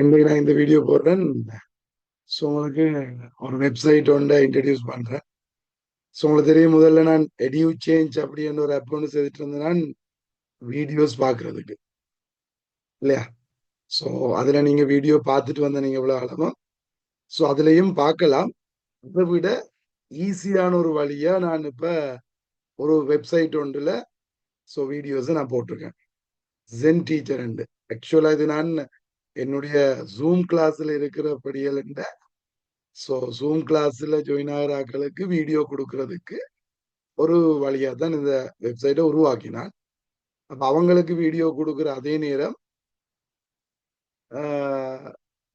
இன்னைக்கு நான் இந்த வீடியோ போடுறேன். ஸோ உங்களுக்கு ஒரு வெப்சைட் ஒன்று இன்ட்ரடியூஸ் பண்றேன். ஸோ உங்களுக்கு தெரியும் முதல்ல நான் எடியூ சேஞ்ச் அப்படின்னு ஒரு ஆப் ஒன்று செய்துட்டு இருந்தேன். நான் வீடியோஸ் பார்க்குறதுக்கு. இல்லையா? ஸோ அதில் நீங்க வீடியோ பார்த்துட்டு வந்த நீங்க இவ்வளோ அளவும் ஸோ அதுலேயும் பார்க்கலாம். அதை விட ஈஸியான ஒரு வழியா நான் இப்போ ஒரு வெப்சைட் ஒன்றில் ஸோ வீடியோஸை நான் போட்டிருக்கேன். ஜென் டீச்சர் அண்டு ஆக்சுவலாக இது நான் என்னுடைய ஜூம் கிளாஸ்ல இருக்கிற படியல் ஸோ ஜூம் கிளாஸ்ல ஜாயின் ஆகிற ஆக்களுக்கு வீடியோ கொடுக்கறதுக்கு ஒரு வழியாக தான் இந்த வெப்சைட்டை உருவாக்கினான். அப்போ அவங்களுக்கு வீடியோ கொடுக்குற அதே நேரம்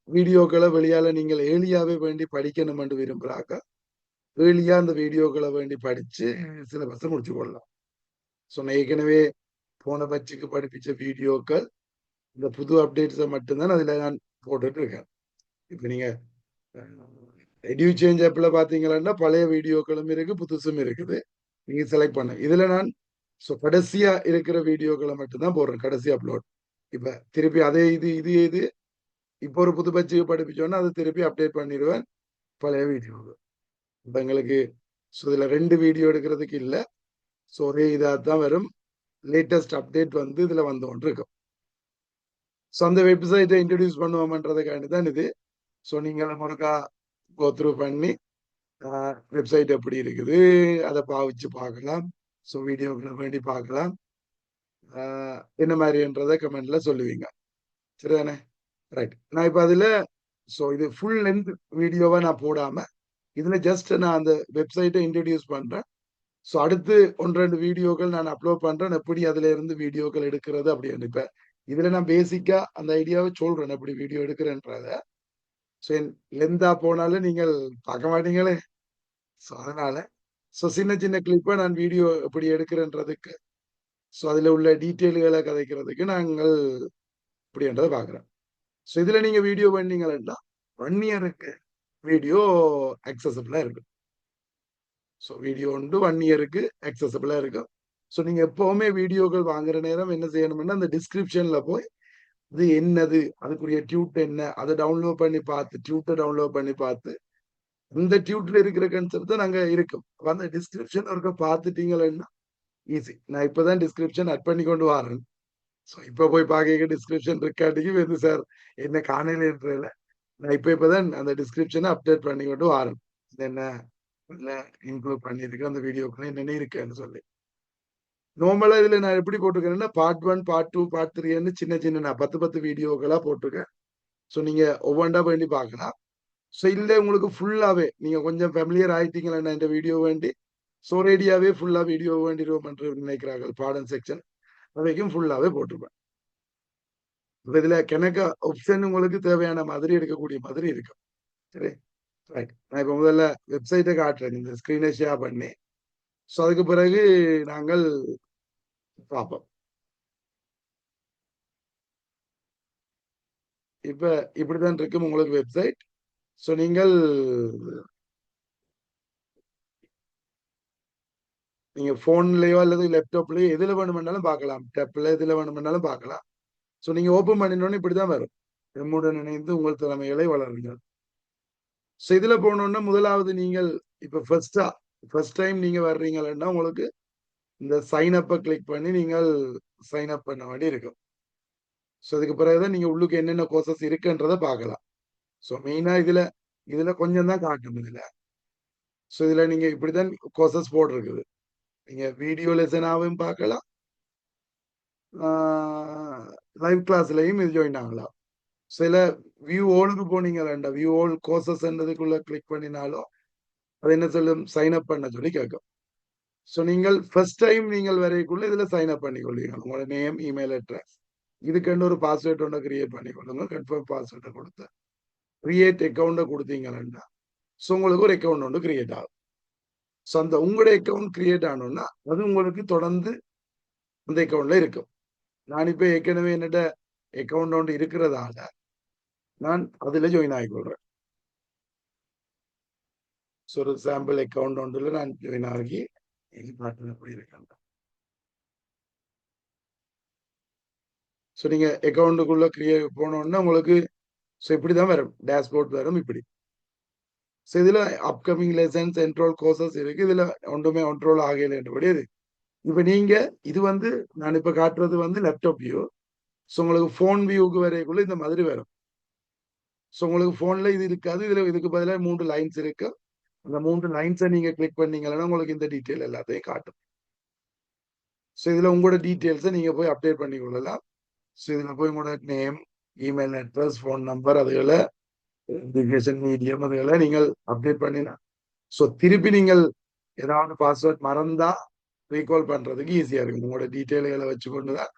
வீடியோக்களை வெளியால நீங்கள் ஏலியாவே வேண்டி படிக்கணும்னு விரும்புகிறாக்க ஏலியா அந்த வீடியோக்களை வேண்டி படிச்சு சிலபஸை முடிச்சு கொள்ளலாம். ஸோ நான் ஏற்கனவே போன பட்சிக்கு படிப்பிச்ச வீடியோக்கள் இந்த புது அப்டேட்ஸை மட்டும்தான் அதில் நான் போட்டுட்டு இருக்கேன் இப்போ நீங்கள் எடியூ சேஞ்ச் ஆப்பில் பார்த்தீங்கன்னா பழைய வீடியோக்களும் இருக்குது புதுசும் இருக்குது. நீங்கள் செலக்ட் பண்ண. இதில் நான் ஸோ கடைசியாக இருக்கிற வீடியோக்களை மட்டும்தான் போடுறேன் கடைசி அப்லோட் இப்போ திருப்பி அதே இது இது இது. இப்போ ஒரு புது பட்சுக்கு படிப்பிச்சோன்னா அதை திருப்பி அப்டேட் பண்ணிடுவேன் பழைய வீடியோ இப்போ எங்களுக்கு ஸோ இதில் ரெண்டு வீடியோ எடுக்கிறதுக்கு இல்லை. ஸோ ஒரே இதாக தான் வரும். லேட்டஸ்ட் அப்டேட் வந்து இதில் வந்து கொண்டு இருக்கும் ஸோ அந்த வெப்சைட்டை இன்ட்ரடியூஸ் பண்ணுவோம்ன்றதுக்காண்டி தான் இது ஸோ நீங்கள் முறக்கா கோத்ரூ பண்ணி வெப்சைட் எப்படி இருக்குது அதை பாவிச்சு பார்க்கலாம். ஸோ வீடியோக்களை வேண்டி பார்க்கலாம். என்ன மாதிரின்றதை கமெண்ட்ல சொல்லுவீங்க. சரிதானே? ரைட் நான் இப்போ அதில் ஸோ இது ஃபுல் லென்த் வீடியோவை நான் போடாமல் இதில் ஜஸ்ட் நான் அந்த வெப்சைட்டை இன்ட்ரடியூஸ் பண்ணுறேன் ஸோ அடுத்து ஒன்று ரெண்டு வீடியோக்கள் நான் அப்லோட் பண்ணுறேன் எப்படி அதில் இருந்து வீடியோக்கள் எடுக்கிறது அப்படின்னு இப்போ இதுல நான் பேசிக்கா அந்த ஐடியாவை சொல்றேன். எப்படி வீடியோ எடுக்கிறேன்றத. ஸோ லெந்தா போனாலும் நீங்கள் பார்க்க மாட்டீங்களே? ஸோ அதனால ஸோ சின்ன சின்ன கிளிப்பை நான் வீடியோ எப்படி எடுக்கிறேன்றதுக்கு. ஸோ அதில் உள்ள டீட்டெயில்களை கதைக்கிறதுக்கு நாங்கள் இப்படின்றத பார்க்குறேன் ஸோ இதில் நீங்கள் வீடியோ பண்ணீங்கன்னா ஒன் இயருக்கு வீடியோ அக்சசபிளாக இருக்கும். ஸோ வீடியோ உண்டு ஒன் இயருக்கு அக்சசபிளாக இருக்கும். ஸோ நீங்க எப்பவுமே வீடியோக்கள் வாங்குற நேரம் என்ன செய்யணும்னா அந்த டிஸ்கிரிப்ஷன்ல போய் இது என்னது? அதுக்குரிய டியூட் என்ன? அதை டவுன்லோட் பண்ணி பார்த்து டியூட்டை டவுன்லோட் பண்ணி பார்த்து இந்த டியூட்ல இருக்கிற கன்செப்ட் நாங்க இருக்கும். அந்த டிஸ்கிரிப்ஷன் இருக்க பார்த்துட்டீங்கன்னா ஈஸி நான் இப்பதான் டிஸ்கிரிப்ஷன் அட் பண்ணி கொண்டு வரேன். ஸோ இப்போ போய் பார்க்க டிஸ்கிரிப்ஷன் இருக்காட்டிக்கு வந்து சார் என்ன காணையில நான் இப்போ இப்போதான் அந்த டிஸ்கிரிப்ஷனை அப்டேட் பண்ணி கொண்டு வரேன். என்ன இன்க்ளூட் பண்ணியிருக்கேன் அந்த வீடியோக்குள்ள என்னென்ன இருக்குன்னு சொல்லி. நார்மலா இதுல நான் எப்படி போட்டிருக்கேன்னா part one part two part த்ரீன்னு சின்ன சின்ன நான் பத்து பத்து வீடியோக்களா போட்டிருக்கேன். ஸோ நீங்க ஒவ்வொன்றா வேண்டி பார்க்கலாம். ஸோ இல்லை உங்களுக்கு ஃபுல்லாவே நீங்க கொஞ்சம் ஃபெமிலியர் ஆயிட்டீங்களா இந்த வீடியோ வேண்டி? ஸோ ரேடியாவே ஃபுல்லா வீடியோ வேண்டி என்று நினைக்கிறார்கள் பாடம் செக்ஷன் வரைக்கும் ஃபுல்லாவே போட்டிருப்பேன். இதுல கிணக்க ஆப்ஷன் உங்களுக்கு தேவையான மாதிரி எடுக்கக்கூடிய மாதிரி இருக்கும். சரி? ரைட் நான் இப்போ முதல்ல வெப்சைட்டை காட்டுறேன். இந்த ஸ்கிரீனை ஷேர் பண்ணி ஸோ அதுக்கு பிறகு நாங்கள் பார்ப்போம் இப்ப இப்படிதான் இருக்கும் உங்களுக்கு வெப்சைட் ஸோ நீங்கள் நீங்க போன்லயோ அல்லது லேப்டாப்லயோ எதுல வேணுமென்னாலும் பார்க்கலாம். டேப்ல எதுல வேணுமென்னாலும் பார்க்கலாம். ஸோ நீங்க ஓப்பன் பண்ணினோன்னு இப்படிதான் வரும். நம்முடன் இணைந்து உங்கள் திறமைகளை வளருங்கள். ஸோ இதுல போனோம்னா முதலாவது நீங்கள் இப்ப ஃபர்ஸ்டா ஃபர்ஸ்ட் டைம் நீங்க வர்றீங்கன்னா உங்களுக்கு இந்த சைன் அப்பை கிளிக் பண்ணி நீங்கள் சைன் அப் பண்ண வேண்டி இருக்கும். ஸோ அதுக்கு பிறகுதான் நீங்க உள்ளுக்கு என்னென்ன கோர்சஸ் இருக்குன்றதை பார்க்கலாம். ஸோ மெயினா இதுல இதுல கொஞ்சம் தான் காட்டும் இதுல. ஸோ இதுல நீங்க இப்படிதான் கோர்சஸ் போட்டிருக்குது. நீங்க வீடியோ லெசனாகவும் பார்க்கலாம். லைவ் கிளாஸ்லயும் இது ஜாயின் ஆகலாம். சில வியூ ஓலுக்கு போனீங்க வியூ ஓல் கோர்சஸ்ன்றதுக்குள்ளே கிளிக் பண்ணினாலும் அது என்ன சொல்லும்? சைன் அப் பண்ண சொல்லி கேட்கும். ஸோ நீங்கள் ஃபர்ஸ்ட் டைம் நீங்கள் வரைக்குள்ள இதுல சைன் அப் பண்ணிக்கொள்வீங்க உங்களோட நேம் இமெயில் அட்ரஸ் இதுக்குன்னு ஒரு பாஸ்வேர்ட் ஒன்று கிரியேட் பண்ணிக்கொள்ளுங்க கன்ஃபார்ம் பாஸ்வேர்டை கொடுத்து கிரியேட் அக்கௌண்ட்டை கொடுத்தீங்கன்னா ஸோ உங்களுக்கு ஒரு அக்கௌண்ட் ஒன்று கிரியேட் ஆகும். ஸோ அந்த உங்களுடைய அக்கௌண்ட் கிரியேட் ஆனோம்னா அது உங்களுக்கு தொடர்ந்து அந்த அக்கௌண்ட்ல இருக்கும். நான் இப்போ ஏற்கனவே என்னட்ட அக்கௌண்ட் ஒன்று இருக்கிறதால நான் அதில் ஜாயின் ஆகிக்கொள்றேன். ஸோ ஒரு சாம்பிள் அக்கௌண்ட் ஒன்றில் நான் ஜாயின் ஆகி எதிர்பார்க்கக்கூடிய எப்படி ஸோ நீங்க அக்கௌண்ட்டுக்குள்ள கிரியேட் போனோன்னா உங்களுக்கு ஸோ இப்படிதான் வரும். டேஷ்போர்ட் வரும் இப்படி. ஸோ இதுல அப்கமிங் லெசன்ஸ் என்ட்ரோல் கோர்சஸ் இருக்கு. இதுல ஒன்றுமே ஒன்ட்ரோல் ஆகலைன்றபடி இது இப்ப நீங்க இது வந்து நான் இப்ப காட்டுறது வந்து லேப்டாப் வியூ ஸோ உங்களுக்கு ஃபோன் வியூக்கு வரைக்குள்ள இந்த மாதிரி வரும். ஸோ உங்களுக்கு ஃபோன்ல இது இருக்காது. இதுல இதுக்கு பதிலாக மூன்று லைன்ஸ் இருக்கு. அந்த மூன்று லைன்ஸை நீங்க கிளிக் பண்ணீங்கன்னா உங்களுக்கு இந்த டீட்டெயில் எல்லாத்தையும் காட்டும். ஸோ இதுல உங்களோட டீட்டெயில்ஸை நீங்க போய் அப்டேட் பண்ணி கொள்ளலாம். ஸோ இதுல போய் உங்களோட name email address phone number அதுகளை எஜுகேஷன் மீடியம் அதுகளை நீங்கள் அப்டேட் பண்ணினா. ஸோ திருப்பி நீங்கள் ஏதாவது பாஸ்வேர்ட் மறந்தா ரீகால் பண்றதுக்கு ஈஸியா இருக்கும். உங்களோட டீட்டெயில்களை வச்சுக்கொண்டு தான்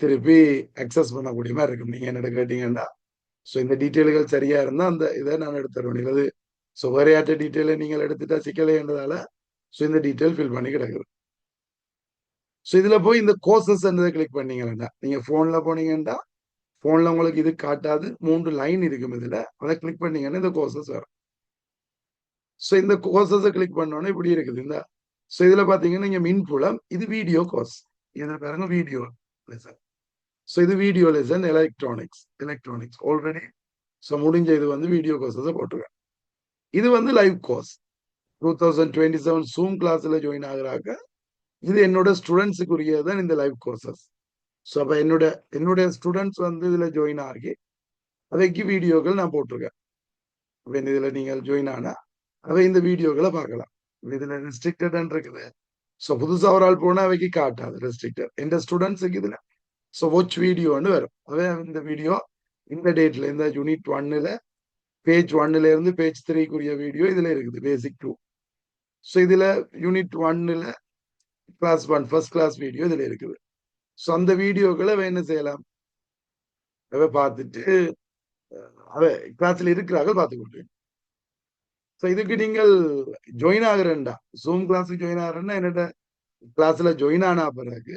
திருப்பி அக்சஸ் பண்ணக்கூடிய மாதிரி இருக்கும். நீங்க என்ன கேட்டீங்கன்னா. ஸோ இந்த டீட்டெயில்கள் சரியா இருந்தா அந்த இதை நான் எடுத்துருவேன் இது ஸோ வேறையாற்ற டீட்டெயிலை நீங்கள் எடுத்துட்டா சிக்கலைன்றதால ஸோ இந்த டீட்டெயில் ஃபில் பண்ணி கிடக்குது. ஸோ இதுல போய் இந்த கோர்சஸ் கிளிக் பண்ணீங்கன்னா நீங்க ஃபோனில் போனீங்கன்னா ஃபோனில் உங்களுக்கு இது காட்டாது மூன்று லைன் இருக்கும் இதுல. அதை கிளிக் பண்ணீங்கன்னா இந்த கோர்சஸ் வரும். ஸோ இந்த கோர்சஸை கிளிக் பண்ணோன்னே இப்படி இருக்குது. இந்த ஸோ இதுல பாத்தீங்கன்னா இங்க மின்புலம் இது வீடியோ கோர்ஸ் இதில் பாருங்க வீடியோ லெசன் ஸோ இது video lesson electronics electronics already so முடிஞ்ச இது வந்து வீடியோ கோர்சஸை போட்டுருக்கேன் இது வந்து live course two thousand twenty seven zoom கிளாஸ்ல ஜாயின் ஆகுறாங்க. இது என்னோட ஸ்டூடெண்ட்ஸுக்குரியது தான் இந்த லைவ் கோர்சஸ் ஸோ அப்போ என்னோட என்னுடைய ஸ்டூடெண்ட்ஸ் வந்து இதுல ஜாயின் ஆகி அதைக்கு வீடியோக்கள் நான் போட்டிருக்கேன். அப்போ இதில் நீங்கள் ஜாயின் ஆனா அவை இந்த வீடியோக்களை பார்க்கலாம். இதுல ரெஸ்ட்ரிக்டட் இருக்குது. ஸோ புதுசா ஒரு ஆள் போனா அவைக்கு காட்டாது ரெஸ்ட்ரிக்டட் எந்த ஸ்டூடெண்ட்ஸுக்கு இதுல ஸோ வாட்ச் வீடியோன்னு வரும். அதே இந்த வீடியோ இந்த டேட்ல இந்த யூனிட் ஒன்னுல பேஜ் ஒன்னுல இருந்து பேஜ் த்ரீக்குரிய வீடியோ இதுல இருக்குது பேசிக் டூ ஸோ இதுல யூனிட் ஒன்னுல class one first class video இதுல இருக்குது. ஸோ அந்த வீடியோக்களை அவ என்ன செய்யலாம்? அவ பார்த்துட்டு அவ கிளாஸ்ல இருக்கிறார்கள் பார்த்துக்கொண்டு ஸோ இதுக்கு நீங்கள் ஜாயின் ஆகுறேன்டா. ஜூம் கிளாஸுக்கு ஜாயின் ஆகுறேன்னா என்னோட கிளாஸ்ல ஜாயின் ஆனா பிறகு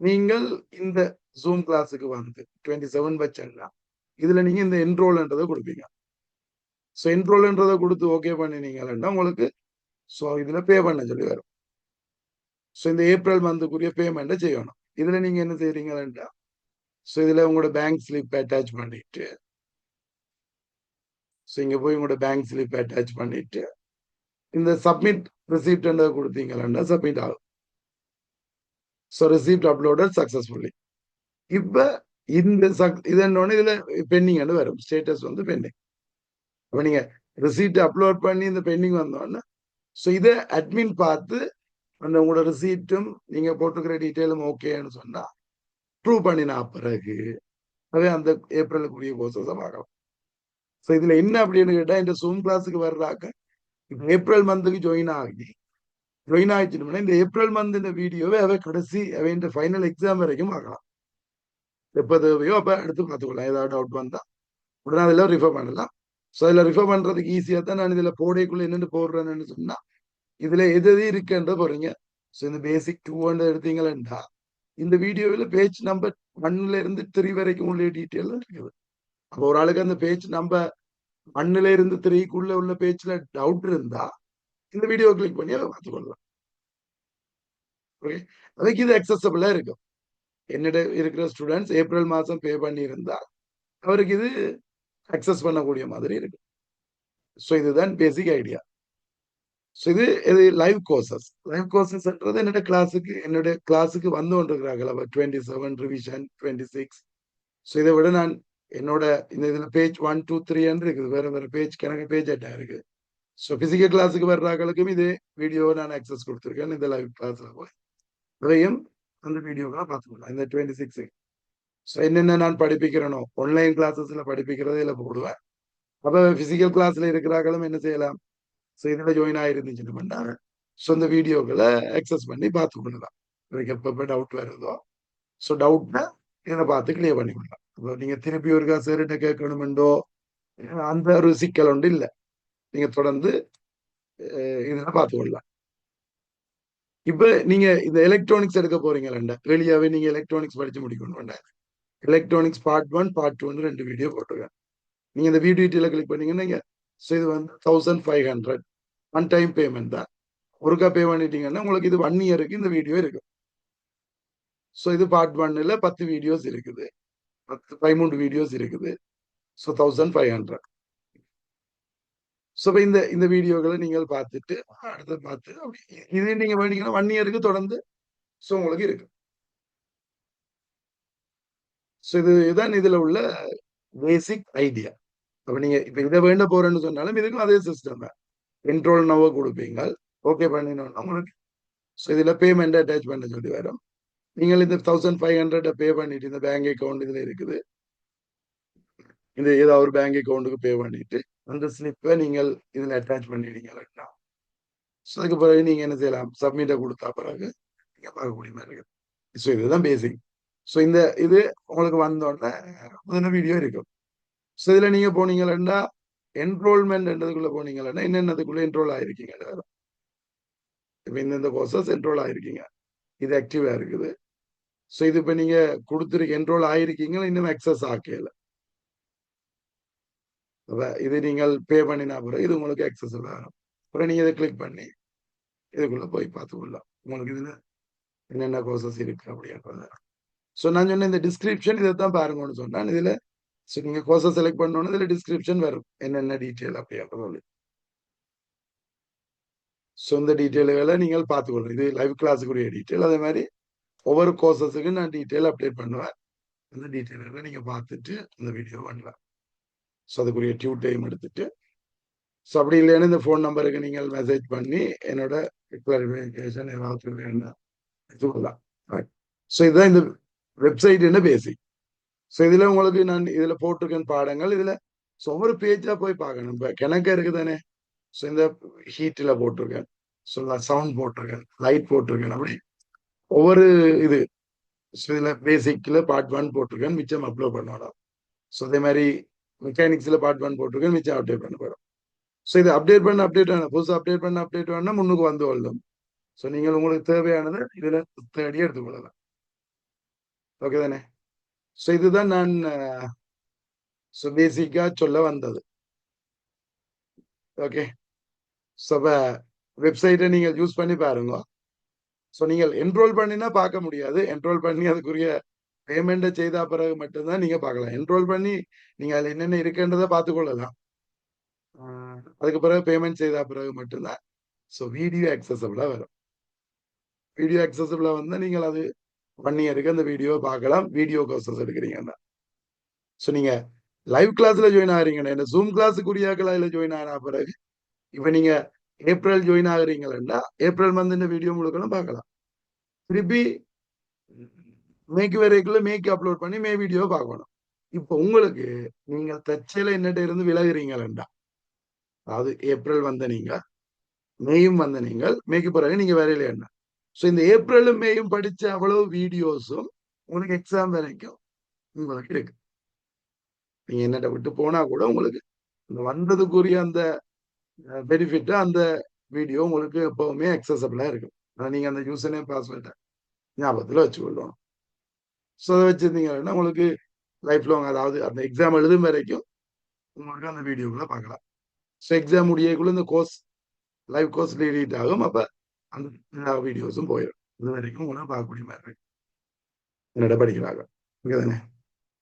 நீங்கள் இந்த ஜூம் கிளாஸுக்கு வந்து டுவெண்ட்டி செவன் வச்சா இதுல நீங்க இந்த என்ரோல்ன்றதை கொடுப்பீங்க. ஸோ என்ரோல்ன்றதை கொடுத்து ஓகே பண்ணினீங்கன்னா உங்களுக்கு ஸோ இதுல பே பண்ண சொல்லி வரும். ஸோ இந்த ஏப்ரல் மந்த்துக்குரிய பேமெண்ட்டை செய்யணும். இதுல நீங்க என்ன செய்யறீங்கன்னா ஸோ இதுல உங்களோட பேங்க் ஸ்லிப் அட்டாச் பண்ணிட்டு ஸோ இங்க போய் உங்களோட பேங்க் ஸ்லிப் அட்டாச் பண்ணிட்டு இந்த சப்மிட் ரிசீப்ட்ன்றதை கொடுத்தீங்கன்னா சப்மிட் ஆகும். ஸோ ரிசீப்ட் அப்லோடட் சக்ஸஸ்ஃபுல்லி இப்ப இந்த சக் இது என்னோட இதுல பெண்டிங் வரும். ஸ்டேட்டஸ் வந்து பெண்டிங் அப்ப நீங்க ரிசீட் அப்லோட் பண்ணி இந்த பெண்டிங் வந்தோடனே ஸோ இதை அட்மின் பார்த்து அந்த உங்களோட ரிசீப்டும் நீங்க போட்டுக்கிற டீட்டெயிலும் ஓகேன்னு சொன்னா ப்ரூவ் பண்ணினா பிறகு அதே அந்த ஏப்ரலுக்குரிய கோர்சஸை பார்க்கலாம். ஸோ இதுல என்ன அப்படின்னு கேட்டா இந்த சூம் கிளாஸுக்கு வர்றாக்க ஏப்ரல் மந்த்துக்கு ஜாயின் ஆகி ஜாயின் ஆயிடுச்சுன்னா இந்த ஏப்ரல் மந்த் இந்த வீடியோவை அவ கடைசி அவன் ஃபைனல் எக்ஸாம் வரைக்கும் பார்க்கலாம். எப்போ தேவையோ அப்போ எடுத்து பார்த்துக்கலாம். ஏதாவது டவுட் வந்தா உடனே அதெல்லாம் ரிஃபர் பண்ணலாம். ஸோ இதில் ரிஃபர் பண்றதுக்கு ஈஸியாக தான் நான் இதில் போடைக்குள்ள என்னென்னு போடுறேன்னு சொன்னா இதுல எது எது இருக்குன்ற போறீங்க ஸோ இந்த பேசிக் டூ ஹண்ட்ரட் எடுத்தீங்களா இந்த வீடியோவில் பேஜ் நம்பர் ஒன்னுல இருந்து த்ரீ வரைக்கும் உள்ள டீட்டெயில் இருக்குது. அப்போ ஒரு ஆளுக்கு அந்த பேஜ் நம்பர் ஒன்னுல இருந்து த்ரீக்குள்ள உள்ள பேஜ்ல டவுட் இருந்தா இந்த வீடியோ கிளிக் பண்ணி அதை பார்த்துக்கொள்ளலாம். ஓகே அதுக்கு இது அக்சசபிளா இருக்கும். என்னிட இருக்கிற ஸ்டூடெண்ட்ஸ் ஏப்ரல் மாசம் பே பண்ணிருந்தா அவருக்கு இது அக்சஸ் பண்ணக்கூடிய மாதிரி இருக்கு. ஸோ இதுதான் பேசிக் ஐடியா ஸோ இது இது லைவ் கோர்சஸ் லைவ் கோர்சஸ்ன்றது என்னோட கிளாஸுக்கு என்னுடைய கிளாஸுக்கு வந்து கொண்டிருக்கிறார்கள். அவர் twenty seven revision twenty six so இதை விட நான் என்னோட இந்த இதில் பேஜ் ஒன் டூ த்ரீன்னு இருக்குது. வேற வேற பேஜ் கணக்கு பேஜ் அட்டா இருக்கு. ஸோ பிசிக்கல் கிளாஸுக்கு வர்றாங்களுக்கும் இதே வீடியோ நான் அக்சஸ் கொடுத்துருக்கேன். இந்த லைவ் கிளாஸில் போய் இதையும் அந்த வீடியோக்கெல்லாம் பார்த்துக்கலாம். இந்த டுவெண்ட்டி சிக்ஸ் என்னென்ன நான் படிப்பிக்கிறேனோ ஆன்லைன் கிளாஸஸ்ல படிப்பிக்கிறதே இல்லை போடுவேன். அப்ப பிசிக்கல் கிளாஸ்ல இருக்கிறார்களும் என்ன செய்யலாம்? ஸோ இதில் ஜாயின் ஆயிருந்துச்சுன்னு பண்ணாங்க ஸோ இந்த வீடியோக்களை அக்சஸ் பண்ணி பார்த்து கொள்ளலாம் எனக்கு எப்பப்போ டவுட் வருதோ. ஸோ டவுட்னா இதை பார்த்து கிளியர் பண்ணி கொள்ளலாம் இப்போ நீங்க திருப்பி ஒருக்கா சரிட்ட கேட்கணுமெண்டோ அந்த ஒரு சிக்கல் ஒன்று இல்லை. நீங்க தொடர்ந்து இதெல்லாம் பார்த்து கொள்ளலாம் இப்ப நீங்க இந்த எலக்ட்ரானிக்ஸ் எடுக்க போறீங்களா வெளியாவே நீங்க எலக்ட்ரானிக்ஸ் படிச்சு முடிக்கணும் வேண்டாம் எலக்ட்ரானிக்ஸ் பார்ட் ஒன் பார்ட் டூன்னு ரெண்டு வீடியோ போட்டிருக்கேன். நீங்கள் இந்த வீடியோ டீட்டெயில் கிளிக் பண்ணீங்கன்னா ஸோ இது வந்து thousand five hundred one time payment தான் ஒருக்கா பே பண்ணிட்டீங்கன்னா உங்களுக்கு இது ஒன் இயருக்கு இந்த வீடியோ இருக்கும் ஸோ இது பார்ட் ஒன்னில் பத்து வீடியோஸ் இருக்குது. பத்து பதிமூன்று வீடியோஸ் இருக்குது. So thousand five hundred so இப்போ இந்த இந்த வீடியோக்களை நீங்கள் பார்த்துட்டு அடுத்து பார்த்து அப்படி இது நீங்கள் வேண்டிங்கன்னா ஒன் இயருக்கு தொடர்ந்து ஸோ உங்களுக்கு இருக்கு. ஸோ இது இதுதான் இதுல உள்ள பேசிக் ஐடியா அப்ப நீங்க இப்ப இதை வேண்ட போறேன்னு சொன்னாலும் இதுக்கும் அதே சிஸ்டம் தான். கண்ட்ரோல் நவ கொடுப்பீங்க ஓகே பண்ணினோம்னா உங்களுக்கு ஸோ இதுல பேமெண்ட் அட்டாச் பண்ண சொல்லி வரும். நீங்கள் இந்த தௌசண்ட் ஃபைவ் ஹண்ட்ரட் பே பண்ணிட்டு இந்த பேங்க் அக்கௌண்ட் இதுல இருக்குது. இந்த ஏதாவது ஒரு பேங்க் அக்கௌண்ட்டுக்கு பே பண்ணிட்டு அந்த ஸ்லிப்பை நீங்கள் இதுல அட்டாச் பண்ணிட்டீங்கன்னா ஸோ அதுக்கு பிறகு நீங்க என்ன செய்யலாம்? சப்மிட்டை கொடுத்தா பிறகு நீங்க பார்க்கக்கூடிய மாதிரி இருக்குது ஸோ இதுதான் பேசிக் ஸோ இந்த இது உங்களுக்கு வந்தோடனே முதல்ல வீடியோ இருக்கும். ஸோ இதில் நீங்கள் போனீங்கன்னா என்ரோல்மெண்ட்ன்றதுக்குள்ளே போனீங்கன்னா என்னென்னதுக்குள்ளே என்ரோல் ஆயிருக்கீங்க இப்போ இந்தந்த கோர்சஸ் என்ரோல் ஆயிருக்கீங்க. இது ஆக்டிவாக இருக்குது. ஸோ இது இப்போ நீங்கள் கொடுத்துருக்க என்ரோல் ஆயிருக்கீங்க இன்னும் அக்சஸ் ஆக்கல? இது நீங்கள் பே பண்ணினா பிறகு இது உங்களுக்கு அக்சஸபிள் ஆகும் அப்புறம் நீங்கள் இதை கிளிக் பண்ணி இதுக்குள்ளே போய் பார்த்துக்கொள்ளலாம் உங்களுக்கு இதில் என்னென்ன கோர்சஸ் இருக்கு அப்படின்றத. ஸோ நான் சொன்ன இந்த டிஸ்கிரிப்ஷன் இதை தான் பாருங்கன்னு சொன்னான். இதில் ஸோ நீங்கள் கோர்ஸை செலக்ட் பண்ணோன்னு இதில் டிஸ்கிரிப்ஷன் வரும். என்னென்ன டீட்டெயில் அப்படின்றது ஸோ இந்த டீட்டெயில்களை நீங்கள் பார்த்துக்கொள்ளும் இது லைவ் கிளாஸுக்குரிய டீட்டெயில் அதே மாதிரி ஒவ்வொரு கோர்சஸுக்கும் நான் டீட்டெயில் அப்டேட் பண்ணுவேன். அந்த டீட்டெயில்களை நீங்கள் பார்த்துட்டு அந்த வீடியோ பண்ணலாம். ஸோ அதுக்குரிய டியூ டைம் எடுத்துட்டு. ஸோ அப்படி இல்லைன்னு இந்த ஃபோன் நம்பருக்கு நீங்கள் மெசேஜ் பண்ணி என்னோட கிளாரிஃபிகேஷன் ஏதாவது வேணும் எடுத்துக்கொள்ளலாம் ஸோ இதுதான் இந்த வெப்சைட் என்ன பேசிக் ஸோ இதில் உங்களுக்கு நான் இதில் போட்டிருக்கேன் பாடங்கள். இதில் ஸோ ஒவ்வொரு பேஜாக போய் பார்க்கணும். இப்போ கிணக்க இருக்கு தானே? ஸோ இந்த ஹீட்டில் போட்டிருக்கேன். ஸோ சவுண்ட் போட்டிருக்கேன். லைட் போட்டிருக்கேன். அப்படி ஒவ்வொரு இது. ஸோ இதில் பேசிக்கில் பார்ட் ஒன் போட்டிருக்கேன். மிச்சம் அப்லோட் பண்ணணும் ஸோ அதே மாதிரி மெக்கானிக்ஸில் பார்ட் ஒன் போட்டிருக்கேன். மிச்சம் அப்டேட் பண்ண போயிடும் ஸோ இது அப்டேட் பண்ண அப்டேட் வேணும். புதுசாக அப்டேட் பண்ண அப்டேட் வேணும்னா முன்னுக்கு வந்து வரலும் ஸோ நீங்கள் உங்களுக்கு தேவையானதை இதில் தேடி எடுத்துக்கொள்ளலாம். ஓகே தானே ஸோ இதுதான் நான் ஸோ பேசிக்காக சொல்ல வந்தது. ஓகே ஸோ வெப்சைட்டை நீங்கள் யூஸ் பண்ணி பாருங்க. ஸோ நீங்கள் என்ரோல் பண்ணினா பார்க்க முடியாது. என்ரோல் பண்ணி அதுக்குரிய பேமெண்ட்டை செய்த பிறகு மட்டும்தான் நீங்கள் பார்க்கலாம். என்ரோல் பண்ணி நீங்கள் அதில் என்னென்ன இருக்குன்றதை பார்த்துக்கொள்ளலாம் அதுக்கு பிறகு பேமெண்ட் செய்த பிறகு மட்டும்தான். ஸோ வீடியோ அக்சசபிளாக வரும். வீடியோ அக்சசபிளாக வந்தால் நீங்கள் அது ஒன் இயருக்கு அந்த வீடியோ பார்க்கலாம். வீடியோ கோர்சஸ் எடுக்கிறீங்கன்னா. ஸோ நீங்க லைவ் கிளாஸ்ல ஜாயின் ஆகிறீங்கன்னா என்ன ஜூம் கிளாஸுக்குரிய இல்லை ஜாயின் ஆன பிறகு இப்போ நீங்க ஏப்ரல் ஜாயின் ஆகுறீங்களா ஏப்ரல் மந்த் இந்த வீடியோ முழுக்கணும் பார்க்கலாம். திருப்பி மேக்கு வரைக்குள்ள மேக்கு அப்லோட் பண்ணி மே வீடியோ பார்க்கணும். இப்போ உங்களுக்கு நீங்க தச்சையில என்னட்ட இருந்து விலகுறீங்களா அதாவது ஏப்ரல் வந்த நீங்க மேயும் வந்த நீங்கள் மேக்கு பிறகு நீங்க வேலையில என்ன ஸோ இந்த ஏப்ரலும் மேயும் படிச்ச அவ்வளவு வீடியோஸும் உங்களுக்கு எக்ஸாம் வரைக்கும் உங்களுக்கு இருக்கு. நீங்க என்னட்ட விட்டு போனா கூட உங்களுக்கு இந்த வந்ததுக்குரிய அந்த பெனிஃபிட் அந்த வீடியோ உங்களுக்கு எப்பவுமே அக்சசபிளா இருக்கும். நீங்க அந்த யூசர் நேம் பாஸ்வேர்டை ஞாபகத்தில் வச்சுக்கொள்ளணும். ஸோ அதை வச்சிருந்தீங்கன்னா உங்களுக்கு லைஃப் லாங் அதாவது அந்த எக்ஸாம் எழுதும் வரைக்கும் உங்களுக்கு அந்த வீடியோக்குள்ள பார்க்கலாம். ஸோ எக்ஸாம் முடியக்குள்ள இந்த கோர்ஸ் லைவ் கோர்ஸ் ரீட் ஆகும். அப்போ அந்த எல்லா வீடியோஸும் போயிடும். இது வரைக்கும் உங்களை பார்க்கக்கூடிய மாதிரி இருக்கு படிக்கிறாங்க? தானே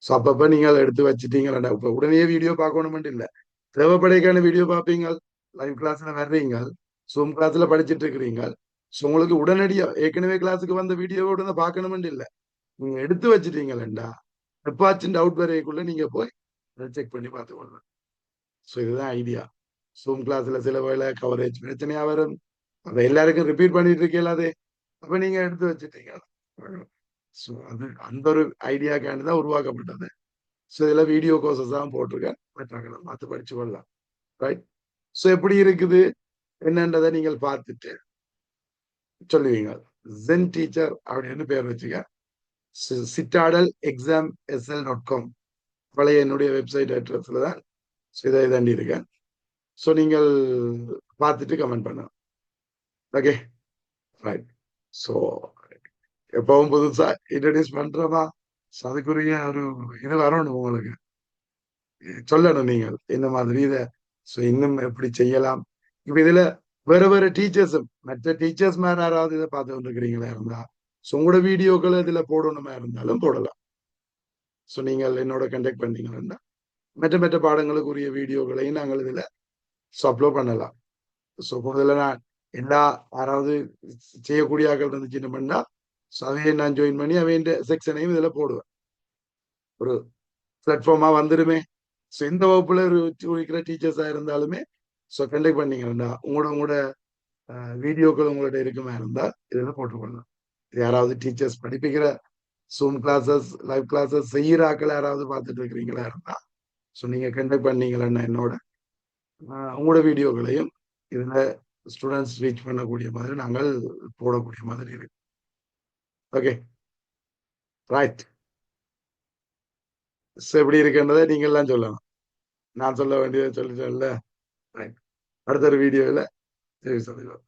ஸோ அப்பப்போ நீங்கள் எடுத்து வச்சுட்டீங்களா இப்போ உடனே வீடியோ பார்க்கணுமென்ட்டு இல்லை. தேவைப்படைக்கான வீடியோ பார்ப்பீங்க லைவ் கிளாஸ்ல வர்றீங்க ஜூம் கிளாஸ்ல படிச்சுட்டு இருக்கிறீங்க ஸோ உங்களுக்கு உடனடியாக ஏற்கனவே கிளாஸுக்கு வந்த வீடியோவை உடனே பார்க்கணுமென்ட்டு இல்லை. நீங்க எடுத்து வச்சுட்டீங்களா எப்பாச்சும் டவுட் வரைக்குள்ள நீங்க போய் செக் பண்ணி பார்த்துக்கொள்ளுங்க ஸோ இதுதான் ஐடியா ஜூம் கிளாஸ்ல சில வேலை கவரேஜ் பிரச்சனையா வரும். அதை எல்லாருக்கும் ரிப்பீட் பண்ணிட்டு இருக்கீங்களா அது? அப்ப நீங்க எடுத்து வச்சுட்டீங்க. ஸோ அது அந்த ஒரு ஐடியாக்காண்டி தான் உருவாக்கப்பட்டது. ஸோ இதில் வீடியோ கோர்சஸ் தான் போட்டிருக்கேன். மற்றவங்களை பார்த்து படிச்சு கொள்ளலாம். ரைட் ஸோ எப்படி இருக்குது? என்னன்றதை நீங்கள் பார்த்துட்டு சொல்லுவீங்க. ஜென் டீச்சர் அப்படின்னு பேர் வச்சுக்க. Citadel exam SL dot com பழைய என்னுடைய வெப்சைட் அட்ரஸ்ல தான் இதை தாண்டி இருக்கேன் ஸோ நீங்கள் பார்த்துட்டு கமெண்ட் பண்ணலாம் ஓகே ரைட் ஸோ எப்பவும் புதுசா இன்ட்ரடியூஸ் பண்றதா அதுக்குரிய ஒரு இது வரணும் உங்களுக்கு சொல்லணும் நீங்கள் இந்த மாதிரி இதை ஸோ இன்னும் எப்படி செய்யலாம் இப்ப இதுல வேற வேற டீச்சர்ஸும் மற்ற டீச்சர்ஸ் மேல யாராவது இதை பார்த்து கொண்டிருக்கிறீங்களா இருந்தா ஸோ உங்களோட வீடியோக்களை இதுல போடணுமா இருந்தாலும் போடலாம் ஸோ நீங்கள் என்னோட கண்டக்ட் பண்ணீங்கன்னா மற்ற மற்ற பாடங்களுக்குரிய வீடியோக்களையும் நாங்கள் இதுல அப்லோட் பண்ணலாம் ஸோ முதல்ல நான் எல்லா யாராவது செய்யக்கூடிய ஆக்கள் இருந்துச்சுன்னு பண்ணா ஸோ அவையை நான் ஜாயின் பண்ணி அவையின் செக்ஷனையும் இதுல போடுவேன். ஒரு பிளாட்ஃபார்மா வந்துடுமே ஸோ இந்த வகுப்புல இருக்கிற டீச்சர்ஸா இருந்தாலுமே ஸோ கண்டக்ட் பண்ணீங்கன்னா உங்களோட உங்களோட வீடியோக்கள் உங்கள்ட்ட இருக்குமா இருந்தா இதில் போட்டுக்கொள்ளலாம். யாராவது டீச்சர்ஸ் படிப்பிக்கிற சூம் கிளாஸஸ் லைவ் கிளாஸஸ் செய்கிற ஆக்கள் யாராவது பார்த்துட்டு இருக்கிறீங்களா இருந்தா ஸோ நீங்க கண்டக்ட் பண்ணீங்களா என்னோட உங்களோட வீடியோக்களையும் இதுல ஸ்டூடெண்ட்ஸ் ரீச் பண்ணக்கூடிய மாதிரி நாங்கள் போடக்கூடிய மாதிரி இருக்கு. ஓகே ரைட் எப்படி இருக்குன்றதை நீங்க எல்லாம் சொல்லலாம். நான் சொல்ல வேண்டியதை சொல்லிட்டேன்ல. அடுத்த ஒரு வீடியோவில் சரி சொல்லிடுவோம்